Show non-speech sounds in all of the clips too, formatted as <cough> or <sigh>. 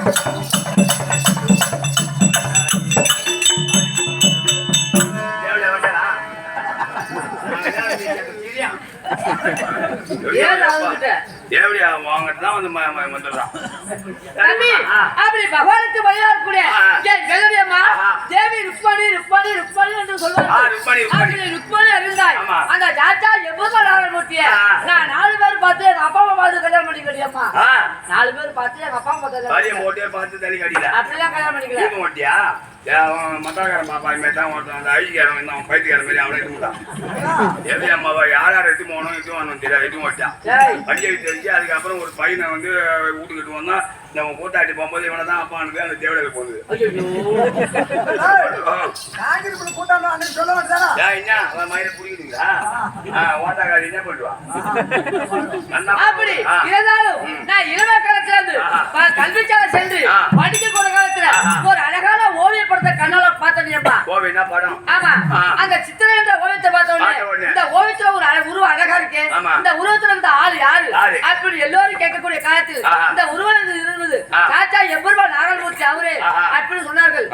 フフフフ。வாங்கிட்டு தான் வந்து வந்துடுறான். ஆ. அப்படி பகவானுக்கு பலியார் கூட. தேவி ருக்மணி ருக்மணி ருக்மணி என்று ருக்மணி. அப்படி ருக்மணி ஆமா. அந்த தாத்தா எப்போதும் நாராயணமூர்த்திய. நான் நாலு பேர் பார்த்து எங்க அப்பா அம்மா பார்த்து கல்யாணம் பண்ணிக்கலையம்மா. ஆ, நாலு பேர் பார்த்து எங்க அப்பா அம்மா பார்த்து அப்படிலாம் கல்யாணம் பண்ணிக்கல. மாட்டியா மத்தாக்காரன் பாப்பா இனிமே தான் ஒருத்தன் அந்த ஐக்காரன் வந்து அவன் பைத்தியக்காரன் மாதிரி அவனே எடுத்துட்டான் எப்படி அம்மாவா யார் யார் எடுத்து போகணும் எதுவும் வரணும் தெரியாது எதுவும் மாட்டான் டேய், வண்டியை தெரிஞ்சு அதுக்கப்புறம் ஒரு பையனை வந்து வீட்டுக்கிட்டு வந்தான் நம்ம கூட்டாட்டி போகும்போது இவனை தான் அப்பானுக்கு அந்த தேவடையில் போகுது. என்ன அவன் மயிரை பிடிக்குதுங்களா ஓட்டாக்காரி என்ன பண்ணுவான் அப்படி. இருந்தாலும். நான் காலத்துல கல்விச்சாலை சென்று. படிக்க கூட காலத்துல. ஒரு அழகான ஓவிய படத்தை கண்ணால பார்த்தேன்ப்பா கோவை என்ன படம் ஆமா. அந்த சித்திரை என்ற ஓவியத்தை பார்த்த பார்த்த உடனே உடனே. இந்த ஓவியத்துல ஒரு உருவம் அழகா இருக்கு. இந்த உருவத்துல இருந்த ஆள் யாரு யாரு? அப்படி எல்லோரும் கேட்கக்கூடிய காலத்தில். இந்த உருவம் இருந்தது. சாச்சா எவ்வளவு நாராயணமூர்த்தி அவரே ஆஹா. அப்படி சொன்னார்கள்.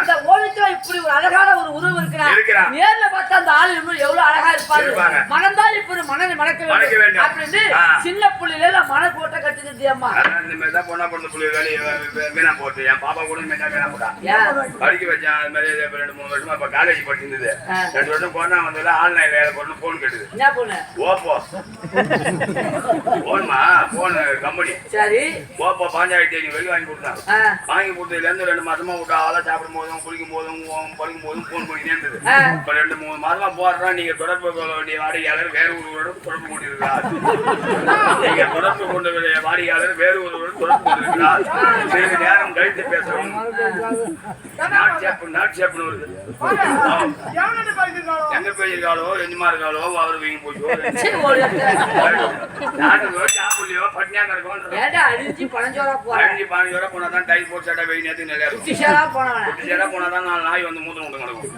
இந்த ஓவியத்துல இப்படி ஒரு அழகான ஒரு உருவம் இருக்கிறார். நேர்ல பார்த்தா அந்த ஆள் இன்னும் எவ்வளவு அழகா இருப்பாரு. மனம்தான் இப்படி மனதை மணக்க வேண்டும். அப்படின்னு. சின்ன புள்ளில மன போட்ட கட்டுது அதான் இந்த மாதிரி தான் பொண்ணா பொண்ணு புள்ளி வேலையை வீணா போட்டு. என் பாப்பா கூட இந்த மாதிரி வீணா போட்டா. ஏன் படிக்க வச்சேன் அது மாதிரி ரெண்டு மூணு வருஷமா இப்ப காலேஜ் படிச்சிருந்தது. ரெண்டு வருஷம் கொரோனா வந்ததுல ஆன்லைன்ல வேலை போன் கட்டுது. ஓப்போ. போன்மா? Phone company. சரி. ஓப்போ பாஞ்சாயிரத்தி ஐநூறு வரைக்கும் வாங்கி கொடுத்தாங்க ஆ. வாங்கி கொடுத்ததுல இருந்து ரெண்டு மாசமா விட்டா ஆளா சாப்பிடும் போதும் குளிக்கும் போதும் படிக்கும் போதும் போன் பண்ணிட்டே இருந்தது. இப்ப ரெண்டு மூணு மாசமா போடுறோம் நீங்க தொடர்பு கொள்ள வேண்டிய வாடிக்கையாளர் வேறு ஒருவரோட தொடர்பு கொண்டிருக்கிறார். <laughs> நீங்க தொடர்பு கொண்ட வேண்டிய வாடிக்கையாளர் வேறு ஒருவரோட தொடர்பு கொண்டிருக்கிறார். சிறிது நேரம் கழித்து பேசவும். நாட் சேப்பு நாட் சேப்புன்னு வருது. எங்க போயிருக்காளோ எஞ்சுமா இருக்காளோ அவர் வீங்கி போச்சோ. நாட்டுக்கோ சாப்பிடலையோ பட்னியா கிடக்கும் பதினஞ்சு பதினஞ்சு ரூபா போனா தான் டைல் போட்டு சட்டை வெயில் நேரத்துக்கு நிலையா இருக்கும். போனா தான் நாலு நாய் வந்து மூத்திரம் விட்டு கிடக்கும்.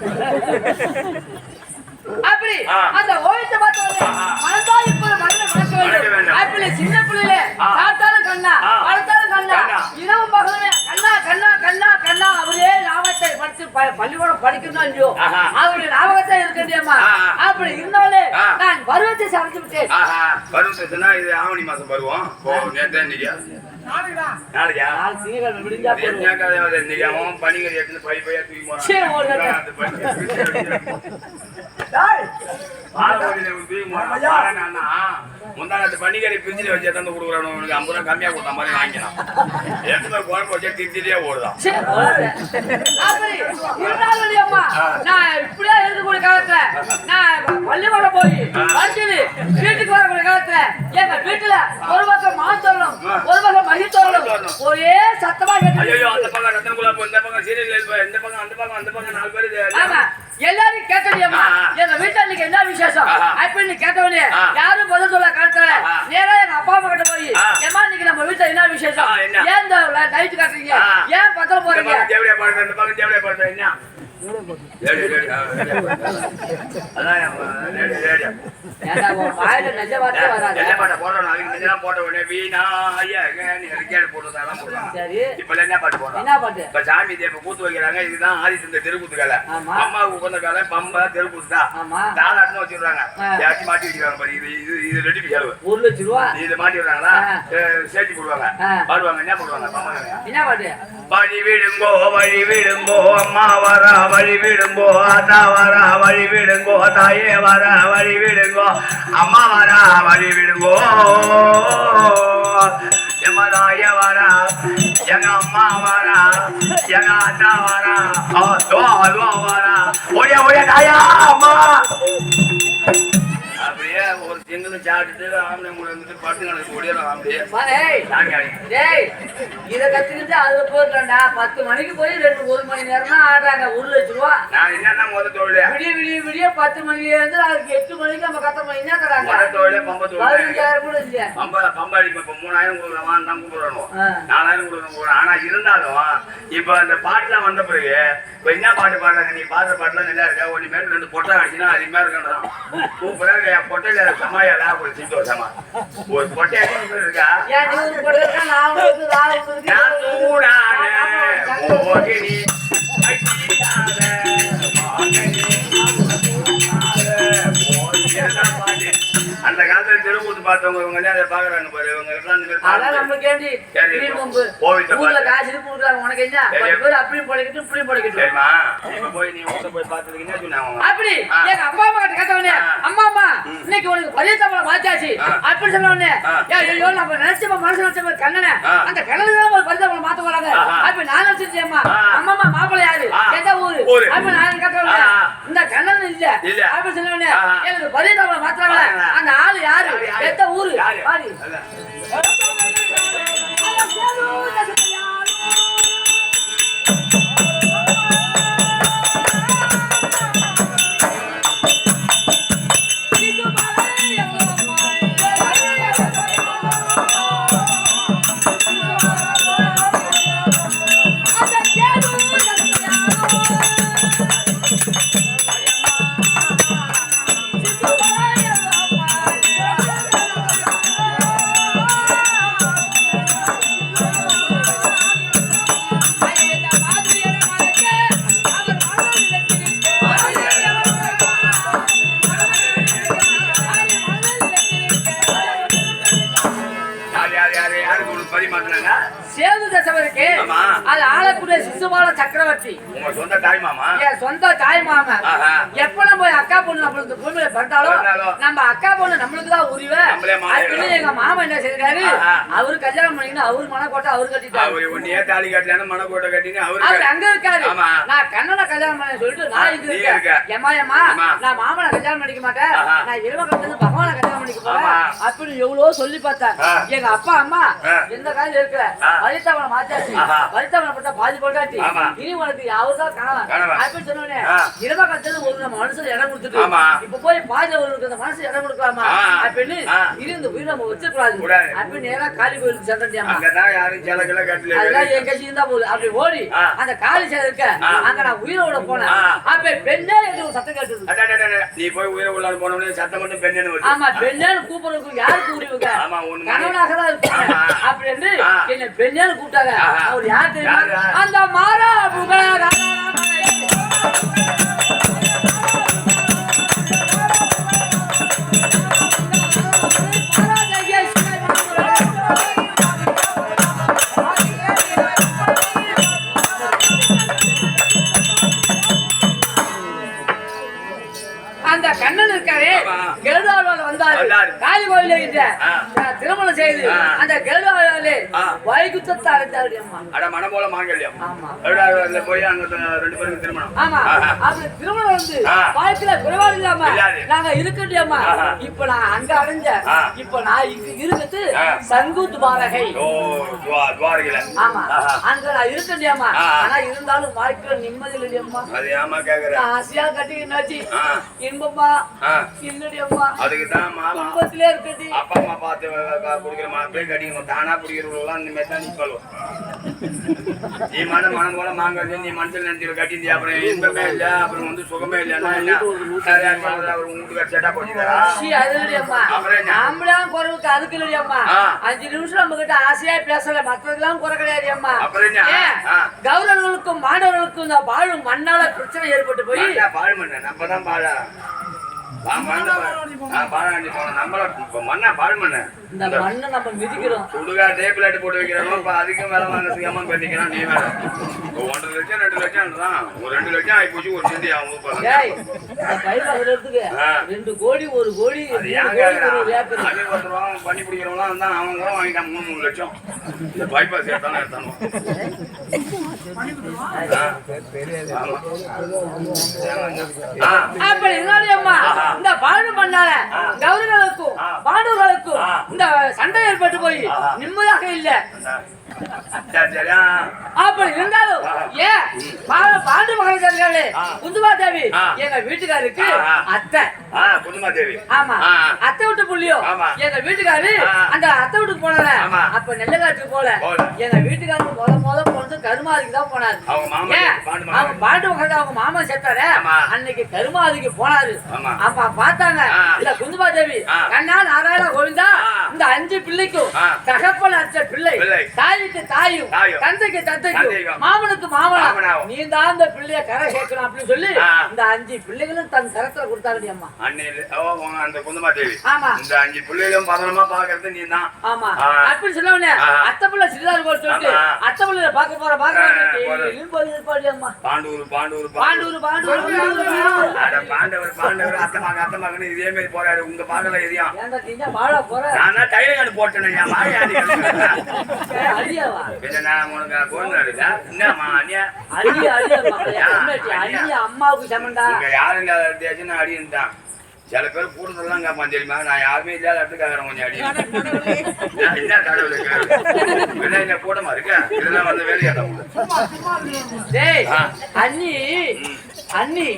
அப்படி. அந்த ஓவியத்தை பார்த்தவங்க ஆ. மனதால் இப்போது மனதை மணக்க மணக்க வேண்டும் வேண்டும். அப்படி சின்ன பிள்ளையில ஆ. பார்த்தாலும் கண்ணா ஆ. வளர்த்தாலும் கண்ணா கண்ணா. இரவும் பகலுமே கண்ணா கண்ணா கண்ணா கண்ணா அவரே ஞாபகத்தை படிச்சு ப- பள்ளிக்கூடம் படிக்கணும் இல்லையோ. அவருடைய ஆ. அப்படி இருந்தாலே. நான் பருவத்தை சமைச்சு விட்டேன் ஆஹா பருவத்துனா இது ஆவணி மாசம் பருவம் நேத்து இன்னைக்கு பனிக்கறி எடுத்துன்னு பை பையா தூக்கி போறான். முந்தா நேத்து பனிக்கறி பிரிட்ஜில் வச்சு எடுத்து கொடுக்குறானு, உனக்கு ஐம்பது ரூபா கம்மியா கொடுத்த மாதிரி வாங்கினான். எடுத்து குழம்பு வச்சா திட்டிட்டே ஓடுதான். நான் இப்படியே இருக்கக்கூடிய காலத்துல, நான் பள்ளிக்கூடம் போய் படிச்சுட்டு வீட்டுக்கு வரக்கூடிய காலத்துல, எங்க வீட்டுல ஒரு பக்கம் மாத்தோரணம், ஆ. ஒரு பக்கம் மகிழ்த்தோரணம். ஒரே சத்தமா கேட்டுட்டு ஐயையோ, அந்த பக்கம் ரத்தன குலாப்பு, இந்த பக்கம் சீரியல் இந்த பக்கம் அந்த பக்கம் அந்த பக்கம் நாலு பேரு எல்லாரும் ஆ. எங்க வீட்டுல இன்னைக்கு என்ன விசேஷம். அப்படின்னு கேட்டவனே. யாரும் பதில் சொல்ல ஆஹா. நேரா எங்க அப்பா அம்மா கிட்ட போய். ஏமா இன்னைக்கு நம்ம வீட்டுல என்ன விசேஷம்? ஏன் நைட்டு காட்டுறீங்க. ஏன் பத்திரம் போறீங்க இந்த பக்கம் என்ன? போட்ட உடனே வீணா ஐயா நீ ரெக்கையாடு போடுறதெல்லாம் போடுறாங்க சரி இப்ப என்ன பாட்டு போடுறாங்க இப்ப சாமி தேப்ப கூத்து வைக்கிறாங்க இதுதான் ஆதித்த தெருக்கூத்து வேலை ஆமா. அம்மாவுக்கு உகந்த வேலை பம்பா தெருக்கூத்து தான் ஆமா தாளாட்னு வச்சிடுறாங்க ஆ. யாச்சும் மாட்டி வச்சுக்கிறாங்க இது இது இது ரெடி செலவு ஒரு லட்சம் ரூபா இது மாட்டி விடுறாங்களா ஆ. சேர்த்தி போடுவாங்க பாடுவாங்க என்ன போடுவாங்க பம்பா என்ன பாட்டு வழி விடுங்கோ வழி விடுங்கோ அம்மா வர வழி விடுங்கோ அத்தா வர வழி விடுங்கோ தாயே வர வழி விடுங்கோ அம்மா வர வழி விடுங்கோ. எமதாய வர எங்க அம்மா வர எங்க அத்தா வர அதோ வர. ஒழிய ஒழிய தாயா அம்மா. ஒரு சிங்கிள் சாப்பிட்டுட்டு ஆம்பளை கூட வந்துட்டு பட்டு கணக்கு ஒடியாரம் அப்படியே வா, ஏய். சாமி அடி டேய் இத கத்துக்கிட்டு அதுல போயிட்டா பத்து மணிக்கு போய் ரெண்டு ஒரு மணி நேரம் தான் ஆடுறாங்க. ஒரு லட்சம் ரூபா. நான் என்னன்னா முத தொழில்? விடிய விடிய விடிய பத்து மணில இருந்து அதுக்கு எட்டு மணிக்கு நம்ம கத்த மணி என்ன தராங்க தொழில் பம்ப தொழில். பதினஞ்சாயிரம் கூட இல்லையா. பம்ப பம்பாடி இப்ப மூணாயிரம் கொடுக்குறவன் தான் கூப்பிடுறோம் ஆ. நாலாயிரம் கொடுக்குறோம் ஆனா இருந்தாலும் இப்ப அந்த பாட்டுலாம் வந்த பிறகு இப்ப என்ன பாட்டு பாடுறாங்க? நீ பாடுற பாட்டுலாம் நல்லா இருக்கா? மேல ரெண்டு பொட்டை அடிச்சுனா அது மாதிரி இருக்கணும் பொட்டையில வாயாடா ஒரு சந்தோஷமா இருக்கா? நான் மோகினி பார்த்தவங்க இவங்க எல்லாம் அதை பாக்குறாங்க பாரு இவங்க எல்லாம் இந்த மாதிரி அதான் நம்மளுக்கு ஏண்டி சரி, வீண் வம்பு. கோவித்த ஊர்ல பாரு. காசு இருக்கு கொடுக்குறாங்க உனக்கு என்ன சரி. பத்து பேர் அப்படியும் பழகிட்டு இப்படியும் பழகிட்டு சரிம்மா இப்ப போய் நீ ஊட்ட போய் பார்த்துருக்கீங்கன்னா சொன்னாங்க அப்படி ஆ. எங்க அப்பா அம்மா கிட்ட கேட்டவனே ஆ. அம்மா அம்மா இன்னைக்கு உனக்கு மாத்தாச்சு ஆ. அப்படி சொன்னவனே ஆ. ஏய், ஐயோ நம்ம நினைச்ச மனசு நினைச்ச மாதிரி கண்ணனே ஆ. அந்த கண்ணனுக்கு தான் ஒரு பரிய தமிழ மாத்த வராங்க ஆஹா. அப்ப நான் நினைச்சிட்டேம்மா ஆ. அம்மா அம்மா மாப்பிள்ளை யாரு ஆ. எந்த ஊரு ஊரு. அப்ப நான் கேட்டவனே ஆ. இந்த கண்ணன் இல்ல இல்ல. அப்படி சொன்னவனே ஆஹா. எனக்கு மாத்துறாங்க ஆ. அந்த ஆளு யாரு யாரு, யாரு? எந்த ஊரு மாத்துனாங்க? சேது தசவருக்கு. அது ஆளக்கூடிய சிசுபால சக்கரவர்த்தி உங்க சொந்த தாய் மாமா என் சொந்த தாய் ஆஹா. எப்ப நம்ம அக்கா பொண்ணு நம்மளுக்கு பூமியில பிறந்தாலும். நம்ம அக்கா பொண்ணு நம்மளுக்கு தான் மாமா அப்படின்னு எங்க மாமா என்ன செய்யறாரு. அவரு கல்யாணம் பண்ணிக்கணும் அவரு மனக்கோட்டை அவரு கட்டிட்டாரு உன்னையே தாலி கட்டலைன்னு மனக்கோட்டை கட்டின்னு அவர் அவரு அங்க இருக்காரு. நான் கண்ணனை கல்யாணம் பண்ண சொல்லிட்டு நான் நீ இருக்கேன் இருக்க. ஏமா ஏமா. நான் மாமனை கல்யாணம் பண்ணிக்க மாட்டேன். நான் இளவ கட்டது பகவானை கல்யாணம் பண்ணிக்க போறேன். அப்படின்னு எவ்வளவோ சொல்லி பார்த்தேன். எங்க அப்பா அம்மா ஆ. எந்த காலம் இருக்கிற ஆ. வலித்தவனை மாத்தாச்சு. வலித்தவனை பட்டா பாதி போட்டாச்சு. இனி உனக்கு யாவதான் கணவன். அப்படின்னு சொன்னோடனே ஆ. இளவ கட்டது ஒரு நம்ம மனசுல இடம் கொடுத்துட்டு. இப்ப போய் பாதியில ஒரு இந்த மனசு இடம் கொடுக்கலாமா. அப்படின்னு. இருந்து உயிர் நம்ம வச்சிருக்கூடாது கூடாது. அப்படின்னு நேரா காளி கோயிலுக்கு கிலோ கட்டல அதெல்லாம் என் கட்சி இருந்தா போகுது அப்படி ஓடி. அந்த காலி சேலை இருக்க. அங்க நான் உயிரோட போனேன். அப்ப பெண்ணே ஒரு சத்தம் கேட்டது நீ போய் உயிரை உள்ளார போனவனே சத்தம் மட்டும் பெண்ணு ஆமா பெண்ணேன்னு கூப்பிடுறதுக்கு யாருக்கு உன் கணவனாக தான் இருப்பாங்க ஆமா. ஆ. என்ன பெண்ணேன்னு கூப்பிட்டாங்க. அவர் யார் தெரியுமா யாரு? அந்த மாறா புகழ அந்த கண்ணன் இருக்காரு. கெழுதாழ்வாள் வந்தாரு. காளி கோயில. திருமணம் செய்து. அந்த ஆ. வைகுத்தத்தை அடைந்தாரு அட மனம் போல மாங்கல்யம் ஆமா எவ்வளவு போய் அங்க ரெண்டு பேருக்கு திருமணம் ஆமா. அது திருமணம் வந்து. வாழ்க்கையில குறைபாடு இல்லாம. நாங்க இருக்கட்டியம்மா. இப்ப நான் அங்க அடைஞ்ச ஆ. இப்ப நான் இங்க இருக்குது துவா துவாரகில ஆமா. அங்க நான் இருக்கட்டியம்மா. ஆனா இருந்தாலும் வாழ்க்கையில நிம்மதி இல்லையம்மா ஆசையா கட்டிக்கினாச்சு ஆ. இன்பமா ஆ. இல்லடியம்மா அதுக்கு தான் மாமா. குடும்பத்திலே இருக்கட்டி அப்பா அம்மா பார்த்து குடிக்கிற மாப்பிள்ளை கட்டிக்கணும் தானா குடிக்கிறவங்களாம் இந்த மாதிரி தான் நிக்கணும் நீ மன மனம் போல மாங்காது நீ மனசுல நினைச்சு கட்டிந்தி அப்புறம் இன்பமே இல்ல அப்புறம் வந்து சுகமே இல்லைன்னா அவர் உங்க வீட்டுக்கார செட்டா போட்டுக்கிறா. அப்புறம் குறைவுக்கு அதுக்கு இல்லையம்மா. அஞ்சு நிமிஷம் நம்ம கிட்ட ஆசையா பேசல மற்றதெல்லாம் குறை கிடையாது அம்மா. கௌரவர்களுக்கும் மாணவர்களுக்கும் இந்த வாழும் மண்ணால பிரச்சனை ஏற்பட்டு போய் பாழ் மண்ணு? நம்ம தான் பாழா. பா- மண்ணு பா- ஆ, பாழாண்டி போனோம் நம்மள மண்ணா பாழ் மண்ணு. இந்த மண்ணை நம்ம மிதிக்கிறோம். சுடுகா டேபிள் அடி போட்டு வைக்கிறோம் இப்ப அதுக்கும் வேலை வாங்குறதுக்கு ஏமா பண்ணிக்கிறான் நீ வேற. இப்போ ஒன்றரை லட்சம் ரெண்டு லட்சம் தான். ஒரு ரெண்டு லட்சம் ஆகி போச்சு ஒரு செந்தி அவங்க. ரெண்டு கோடி ஒரு கோடி பண்ணி பிடிக்கிறவங்களாம் இருந்தா அவன் கூட வாங்கிட்டான் மூணு மூணு லட்சம். இந்த பைபாஸ் எடுத்தாலும். அப்படி அம்மா. இந்த வாழ்வு பண்ணால கௌரவர்களுக்கும். பாண்டவர்களுக்கும். இந்த சண்டை ஏற்பட்டு போய். நிம்மதியாக இல்ல. அப்படி இருந்தாலும். ஏன் பாண்டு. குந்துமா தேவி ஆ. எங்க வீட்டுக்காருக்கு ஆ. அத்தை ஆ புதுமா தேவி ஆமா ஆ. அத்தை விட்டு புள்ளியோ ஆமா. எங்க வீட்டுக்காரு ஆ. அந்த அத்தை வீட்டுக்கு ஆமா. அப்ப நெல்லக்காட்டுக்கு போல போல. எங்க வீட்டுக்காரருக்கு முத முத போனது கருமாதிக்கு தான் போனாரு அவங்க? பாண்டு. அவங்க அவங்க மாமா செத்தாரு. அன்னைக்கு கருமாதிக்கு போனாரு. அப்ப பார்த்தாங்க. இல்ல குந்துமா தேவி. கண்ணா நாராயண கோவிந்தா. இந்த அஞ்சு பிள்ளைக்கும். தகப்பன் அச்ச பிள்ளை பிள்ளை. தாய் தாய்க்கு தாயும். தந்தைக்கு தந்தைக்கும். மாமனுக்கு மாமனா. நீ தான் அந்த பிள்ளைய கரை சேர்க்கணும் அப்படின்னு சொல்லி. இந்த அஞ்சு பிள்ளைகளும் தன் கரத்துல கொடுத்தாங்கடி அம்மா. அன்னையில அந்த குந்தமா தேவி. ஆமா. இந்த அஞ்சு பிள்ளைகளும் பத்திரமா பாக்குறது நீ தான். ஆமா. அப்படின்னு ஆ. அத்தை பிள்ளை சிறிதார் போட்டு சொல்லிட்டு. அத்தை பிள்ளைய பார்க்க போற. இருப்பாடி அம்மா. பாண்டூர் பாண்டூர் பாண்டூர் பாண்டூர் பாண்டவர் பாண்டவர் அத்தமாக அத்தமாக இதே மாதிரி போறாரு. உங்க பாக்கல எதையும். நான் டைலர் போட்டேன் என்னம்மா அண்ணியா? அம்மாவுக்கு சமண்டா? இங்க யாரும் இல்லாத இடத்தையாச்சும் நான் அடின்னு தான் சில பேர் கூடுதலாம் கேட்பான் தெரியுமா? நான் யாருமே இல்லாத இடத்துக்கு கேட்கறேன் கொஞ்சம் அடி. என்ன கடவுள்? என்ன என்ன கூட்டமா இருக்க? இதெல்லாம் வந்து வேலையா. அண்ணி அண்ணி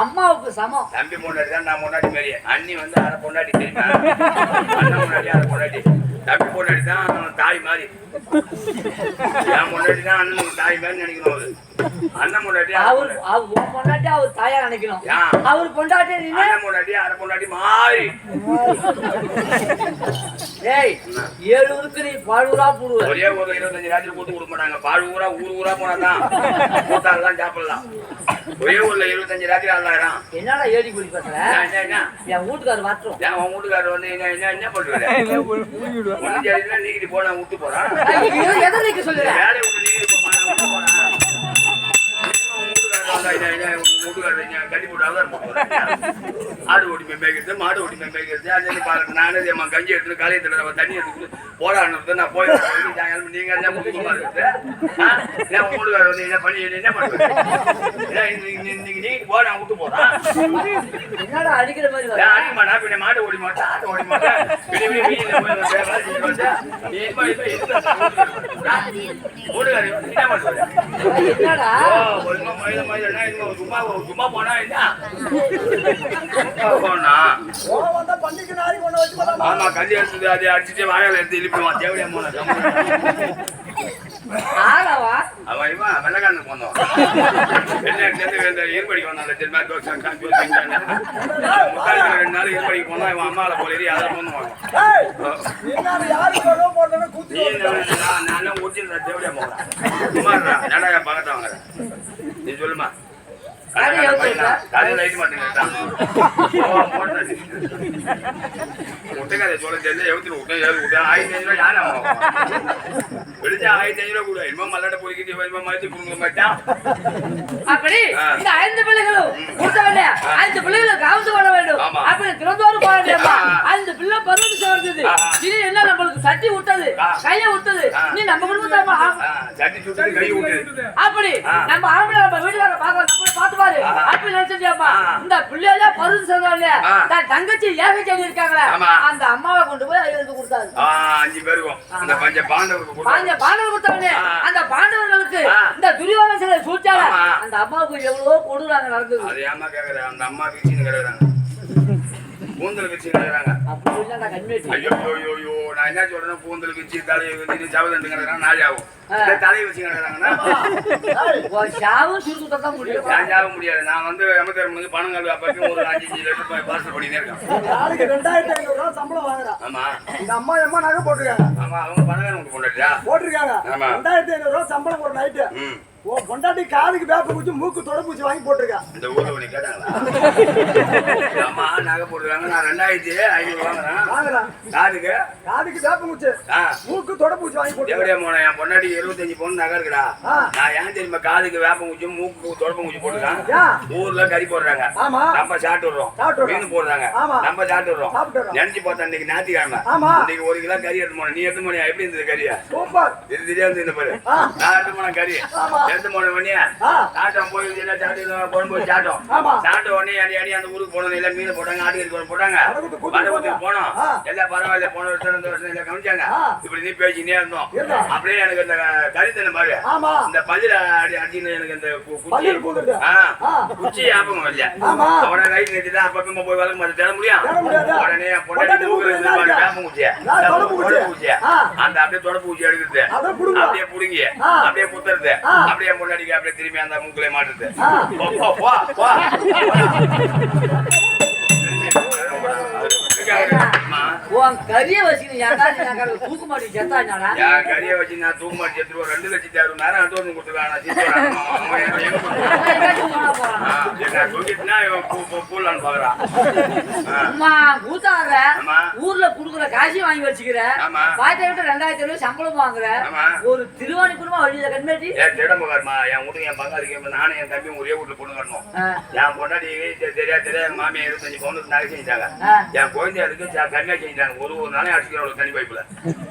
அம்மாவுக்கு சமம். தம்பி பொண்டாட்டி தான் நான் பொண்டாட்டி மாரி அண்ணி வந்து அரை பொண்டாட்டி தெரியுமா? அண்ணன் பொண்டாட்டி அரை பொண்டாட்டி தம்பி பொண்ணாடி தான் தாய் மாதிரி. என் பொண்ணாடி தான் அண்ணன் தாய் மாதிரி நினைக்கணும் அண்ணன் அரை அவர். அவர் பொண்டாட்டி அவர் தாயா நினைக்கணும். அவர் பொண்டாட்டி அண்ணன் பொண்டாட்டி அரை பொண்டாட்டி மாறி. டேய் ஏழு ஊருக்கு நீ பாடுறா போடுவ. ஒரே ஒரு இருபத்தஞ்சு ராத்திரி கூட்டு கொடுக்க மாட்டாங்க. பால் ஊரா ஊர் கூட்டாலாம் சாப்பிடலாம். ஒரே ஊர்ல இருபத்தஞ்சு ராத்திரி ஆளாயிரம். என்னடா ஏடி குடி பேசுற? என் வீட்டுக்காரர் மாற்றம் உன் வீட்டுக்காரர் வந்து என்ன என்ன என்ன சரியில்லை <laughs> நீக்கிட்டு போனா விட்டு போறான் எதை நீக்க சொல்லுற? வேலையை விட்டு நீக்கிட்டு கட்டி போட்டு அவதாரம் போட்டு ஆடு ஓடி மேய்க்கிறது மாடு ஓடி மேய்க்கிறது அது பாருங்க நானே மகன் கஞ்சி எடுத்துட்டு காலையத்தில் தண்ணி எடுத்துட்டு போராடுறது நான் போய் நீங்க என்ன முக்கியமா இருக்குது வீட்டுக்காரர் வந்து என்ன பண்ணி என்ன பண்ணுவாரு? ஏன் இன்னைக்கு நீ- இன்னைக்கு நீ போட நான் விட்டு போறான். அடிக்கிற மாதிரி ஏன் வர அடிக்க மாட்டா பின்ன மாடு ஓடி மாட்டா ஆட்டு ஓடி மாட்டா என்ன ஒரு சும்மா சும்மா போனா என்ன போனா ஆமா அதை அடிச்சுட்டு வாயால எடுத்து இழுப்பிடுவான் தேவையா போன ஆளவா? அவன் இவன் வெள்ளக்காரனுக்கு போனோம் வெளிநாட்டுல இருந்து ஏற்படிக்கு வந்தாங்க தோசை காஞ்சி முக்கால் ரெண்டு நாள் ஏற்படிக்கு போனா இவன் அம்மாவை போல ஏறி பண்ணுவாங்க நான் தேவையா போகிறேன் பக்கத்தை நீ சொல்லுமா? முட்டைக்காதை சொல்ல தெரிஞ்சு எவ்வளோ விட்டேன் ஏழு விட்டேன் ஆயிரத்தி ஐநூறு ஆயிரத்தி ஐநூறு கூட இன்னும் மல்லாட்ட பொறுக்கிட்டு இவன் மாதிரி கொடுக்க மாட்டான் அப்படி. இந்த ஐந்து பிள்ளைகளும் கொடுத்த வேண்டிய ஐந்து பிள்ளைகளும் கவனித்து கொள்ள வேண்டும் ஆமா. அப்படி திறந்தோடு போக வேண்டியப்பா ஆ. ஐந்து பிள்ளை பருவம் சேர்ந்தது ஆ. இது என்ன நம்மளுக்கு சட்டி விட்டது ஆ. கைய விட்டது ஆ. நீ நம்ம குடும்பத்தை ஆ, சட்டி சுட்டு கை விட்டு அப்படி. நம்ம ஆம்பளை நம்ம வீட்டுக்கார பாரு. அப்படி நினைச்சிட்டியாப்பா. இந்த பருவம் சேர்ந்தோம் ஆ. தன் தங்கச்சி ஏக செடி இருக்காங்களே. அந்த அம்மாவை கொண்டு போய் ஐயருக்கு கொடுத்தாரு அஞ்சு பேருக்கும் அந்த பஞ்ச பாண்டவருக்கு. பாஞ்ச பாண்டவர் கொடுத்தவனே. அந்த பாண்டவர்களுக்கு. இந்த துரியோதன சிலை சூழ்ச்சால. அந்த அம்மாவுக்கு எவ்வளவோ கொடுறாங்க நடந்தது அது ஏமா கேக்குற அந்த அம்மா பிச்சுன்னு கிடக்குறாங்க கூந்தல் பிச்சுன்னு கிடக்குறாங்க ஐயோ நான் என்ன சொல்றேன் கூந்தல் வச்சு தலையை வச்சு ஜவதண்டு கிடக்குறாங்க நாளை ஆகும். தலையை வச்சு கிடக்குறாங்கன்னா முடியும். நான் ஜாக முடியாது. நான் வந்து எமத்தரமுக்கு பணம் கல்வி அப்போ ஒரு அஞ்சு லட்சம் பார்சல் பண்ணினே இருக்கேன். ரெண்டாயிரத்தி ஐநூறு ரூபாய் சம்பளம் வாங்குறான் ஆமா. இந்த அம்மா அம்மா நகை போட்டிருக்காங்க. ஆமா அவங்க பணக்காரன் உங்களுக்கு போட்டிருக்காங்க. ஆமா. ரெண்டாயிரத்தி ஐநூறு சம்பளம் ஒரு நைட்டு ஓ பொண்டாட்டி காதுக்கு வேப்ப குச்சி மூக்கு தொடப்பூச்சி வாங்கி போட்டிருக்கா. இந்த ஊர்ல உனக்கு கேட்டாங்களா? ஆமா நகை போட்டுருக்காங்க. நான் ரெண்டாயிரத்தி ஐநூறு காதுக்கு காதுக்கு வேப்ப குச்சி ஆ. மூக்கு தொடப்பூச்சி வாங்கி போட்டிருக்கா எப்படியா போனேன் என் பொண்டாட்டி இருபத்தஞ்சு பொண்ணு நகை இருக்குடா. ஆ. நான் ஏன் தெரியுமா காதுக்கு வேப்பம் குச்சி மூக்கு தொடப்பம் குச்சி போட்டுருக்கான்? ஊர்ல கறி போடுறாங்க. நம்ம சாப்பிட்டுறோம். மீன் போடுறாங்க. நம்ம சாப்பிட்டுறோம். நினைச்சு பார்த்தா இன்னைக்கு ஞாயிற்றுக்கிழமை. இன்னைக்கு ஒரு கிலோ கறி எடுத்து போனேன். நீ எடுத்து போனியா? எப்படி இருந்தது கறியா? இது தெரியாது இந்த பாரு. நான் எடுத்து போனேன் கறி. எடுத்து போன ஆ. சாட்டம் போய் குழம்பு சாப்பிட்டோம். ஆமா. சாப்பிட்ட உடனே அடி அடி அந்த ஊருக்கு போனோம். எல்லாம் மீன் போட்டாங்க ஆட்டுக்கறி போட்டாங்க. வடகுத்துக்கு போனோம் ஆ. எல்லாம் பரவாயில்ல போன வருஷம் இந்த வருஷம் எல்லாம் கவனிச்சாங்க ஆ. இப்படி நீ பேசினே இருந்தோம் இருந்தோம். அப்படியே எனக்கு இந்த இந்த அடி அடின்னு இந்த குச்சி ஞாபகம் அப்பப்போ போய் வளர்க்க முடியும். உடனே பொண்டாட்டி? வேப்பம் குச்சியை. குச்சியை. அந்த அப்படியே தொடப்பு குச்சி எடுக்கிறது அதை புடுங்க. அப்படியே புடுங்கி. அப்படியே குத்துறது ஆ. அப்படியே முன்னாடிக்கு அப்படியே திரும்பி அந்த மூக்குல மாட்டுறது. போ, போ, போ, உன் தூக்கு மாட்டி என் கறியை வச்சு நான் தூக்க மாட்டி ஒரு ரெண்டு லட்சத்தி அறுபதாயிரம் அட்வான்ஸ் கொடுத்துருக்கான் என்ன தூக்கிட்டுனா இவன் பூலான்னு பாக்குறான். அம்மா கூத்தாடுற. ஊர்ல குடுக்குற காசி வாங்கி வச்சுக்கிற. பாய்த்த விட்டு ரெண்டாயிரத்தி ஐநூறு சம்பளம் வாங்குற. ஒரு திருவாணி குடும்பம் வழியில கண்மேட்டி திடம்பகாரமா, என் வீட்டுக்கு என் பங்காளிக்கு நானும் என் தம்பியும் ஒரே வீட்டுல பொண்ணு கட்டணும். என் பொண்டாட்டி தெ- தெரியா தெரியா எங்க இருபத்தஞ்சு பவுனுக்கு நகை செஞ்சுட்டாங்க. ஆ. என் குழந்தைகளுக்கு ச- கம்மியா செஞ்சுட்டாங்க. ஒரு ஒரு நாளையும் அடிச்சுக்கிறேன் அவ்வளவு தனி பைப்புல.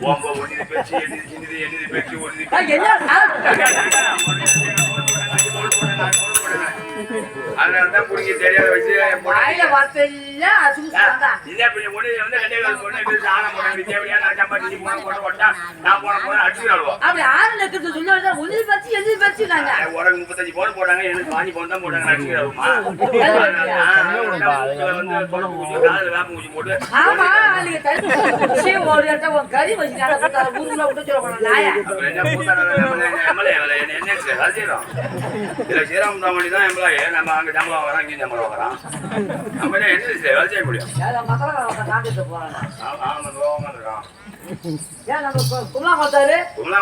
ஓம்ப ஒண்ணுது பெருசு, எண்ணுது சின்னது, எண்ணுது ஆ, என்னடா? அதனாலதான் புடிங்க தெரியாத வயசு வாயில வார்த்தை அப்படி ஆறு லட்சத்து பச்சு உனக்கு முப்பத்தஞ்சு பவுன் போட்டாங்க, எனக்கு பாஞ்சு பவுன் தான் போட்டாங்க, ஆமா நீங்க சீ, ஒரு இடத்த உன் கறி வச்சு நல்லா கொடுத்தா ஊருக்குள்ள விட்டு சொல்ல போன நாயா என்ன செய்யறோம். இதுல தாமணி தான் நம்ம அங்க சம்பளம் வாங்குறோம், இங்க சம்பளம் வாங்குறோம். நம்ம என்ன செய்ய- வேலை செய்ய முடியும். ஏன் நம்ம கு- கும்ளா கொடுத்தாரு.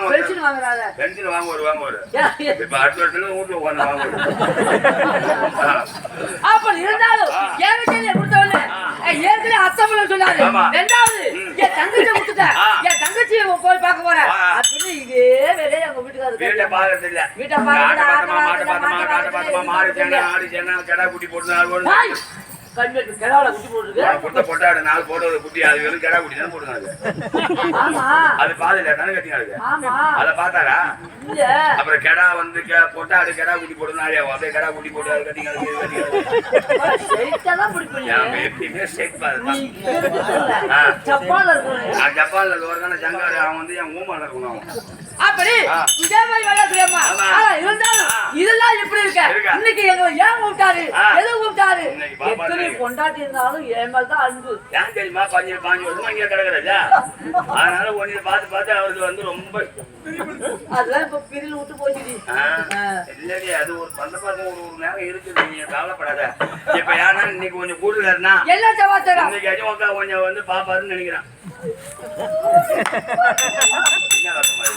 பென்ஷன் வாங்குறாரு பென்ஷன் வாங்குவாரு வாங்குவாரு ஏன், ஏன், இப்ப அடுத்த வருஷத்துல வீட்டுல உட்காந்து வாங்குவாரு அப்படி இருந்தாலும். என் வீட்டுல கொடுத்தவொடனே ஏய், ஏற்கனவே அத்தமலை சொன்னாரு. ரெண்டாவது. என் தங்கச்சி கொடுத்துட்டேன். என் தங்கச்சி போய் பார்க்க போறேன். அப்படின்னு இதே வேலையை எங்க வீட்டுக்காரரு வீட்டை. பாக்குறது இல்ல வீட்டை பாக்குறது, ஆட்டை பார்த்தமா, ஆட்டை மாட்டை பார்த்தமா, பார்த்தமா, காட்டை பார்த்தமா, மாடு சேனை, ஆடு சேனை, கிடா குட்டி போட்டு நாலு போடு. கண்ணுக்கு கிடாவுல குட்டி போட்டுருக்கு. உனக்கு கொடுத்த பொட்டாடு நாலு போட்டது குட்டி அது வெறும் கிடா குட்டி தானே போட்டுருக்காங்க ஆமா. அது பாதையில தானே கட்டினாங்க அதை பார்த்தாரா? அப்புறம் கிடா வந்து கெ- பொட்டாடு கிடா குட்டி போட்டு நாளே அப்படியே கிடா குட்டி போட்டு அது கட்டிங்க எப்பயுமே ஆ. ஜப்பான்ல ஜங்காரு அவன் வந்து என் ஊமால இருக்கணும். அவன். அப்படி. இதே மாதிரி ஆமா. ஆனா இருந்தாலும். இதெல்லாம் எப்படி இருக்க இருக்கா? இன்னைக்கு எங்களை ஏன் கூப்பிட்டாரு. எது கூப்பிட்டாரு எத்தனை. கொண்டாட்டி இருந்தாலும் என் மேல தான் அன்பு ஏன் தெரியுமா பாஞ்சு பாஞ்சு வருஷமா இங்க கிடக்குறா அதனால ஒன்னு பார்த்து பார்த்து அவருக்கு வந்து ரொம்ப அதெல்லாம் இப்ப பிரில் விட்டு ஆ. இல்லடி அது ஒரு பந்த பாக்கம் ஒரு ஒரு நேரம் இருக்குது நீங்க கவலைப்படாத இப்ப ஏன்னா இன்னைக்கு கொஞ்சம் கூடுதல்னா என்ன சமாச்சாரம் இன்னைக்கு கொஞ்சம் வந்து பாப்பாருன்னு நினைக்கிறேன் இருக்கு? <laughs>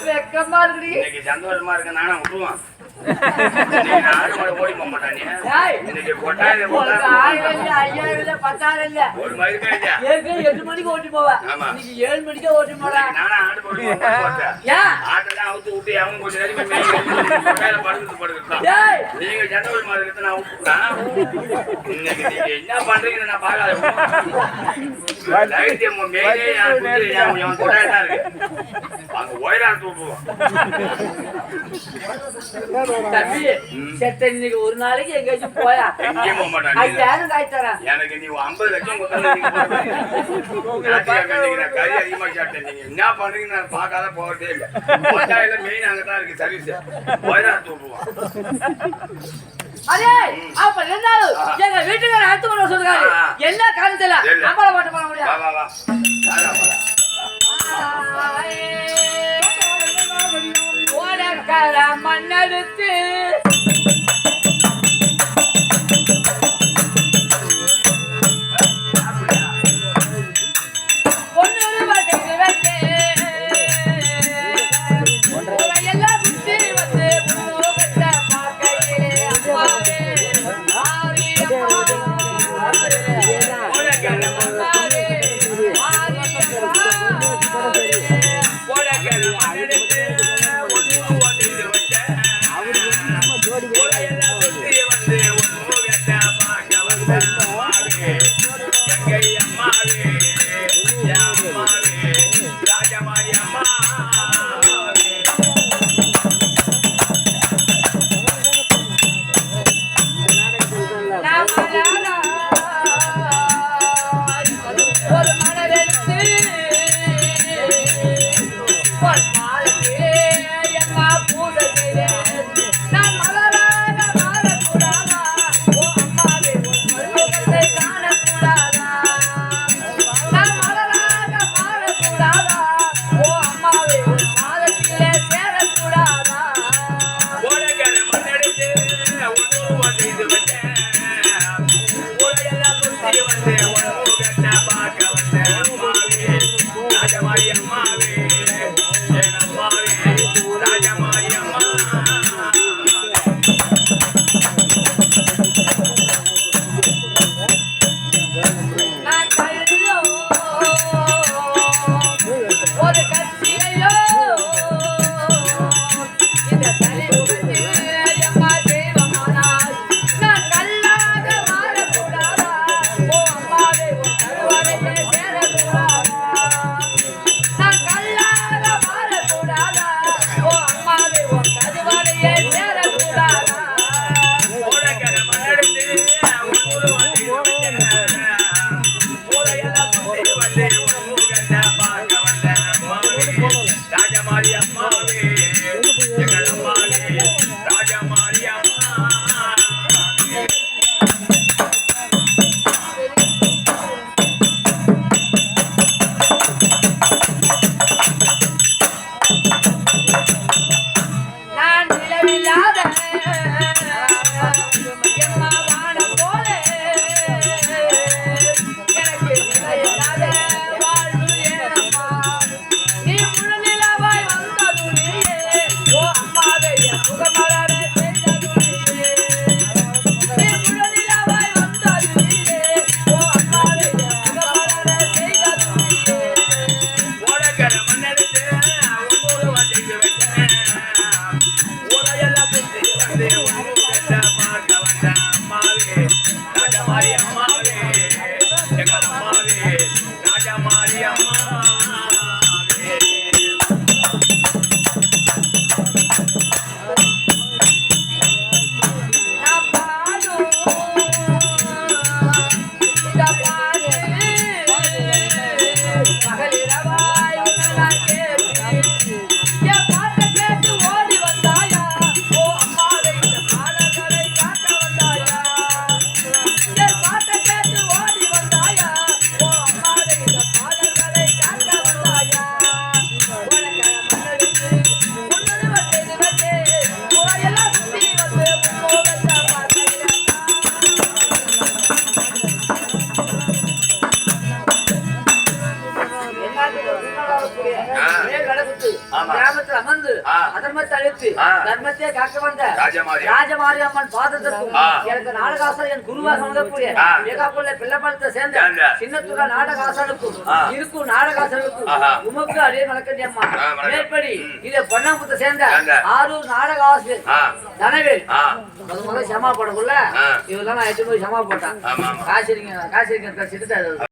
வெக்கமா இருக்குடி. இன்னைக்கு சந்தோஷமா இருக்க நானும் விட்டுருவான். ஓடி போக மாட்டான் எட்டு மணிக்கு ஓட்டி போவேன் ஏழு மணிக்கே ஓட்டி போறேன் ஆட்டெல்லாம் அவுத்து விட்டு அவன் கொஞ்சம் நேரம் படுத்துட்டு படுத்துட்டான் நீங்க ஜனவரி மாதத்துக்கு நான் விட்டுட்டேன். இன்னைக்கு நீங்க என்ன பண்றீங்கன்னு நான் பார்க்காத. ஒரு நாளைக்கு எங்கேயாச்சும் போயா எனக்கு நீ ஐம்பது லட்சம் நீங்க கறி அதிகமா சாப்பிட்டேன் நீங்க என்ன பண்றீங்கன்னு நான் பார்க்காத போறதே இல்லை மெயின் அங்கதான் இருக்கு சர்வீஸ் ஒயராட்டு அதே அப்ப இருந்தாலும் எங்க வீட்டுக்கார அடுத்து கொண்டு சொல்லுறாரு. என்ன காரணத்துல. நம்மள பாட்டு பண்ண முடியாது மண்ணெடுத்து. ராஜமாரி. அம்மன் பாதத்திற்கும். எனக்கு நாடகாசர் என் குருவாக வந்தக்கூடிய ஆ. மேகாப்புள்ள பிள்ளைப்பாளத்தை சேர்ந்த. சின்னத்துறா நாடகாசனுக்கும். இருக்கும் நாடகாசனுக்கும். உமக்கு அடியே வணக்கம் அம்மா. மேற்படி. இதை பொன்னாம்புத்தை சேர்ந்த. ஆரூர் நாடகாசிரியர் ஆ தனவேல் முத முதல்ல சமா போடக்குள்ள. இவெல்லாம் நான் எட்டு போய் சமா போட்டான் காசிரிங்க காசிரிங்க சிட்டு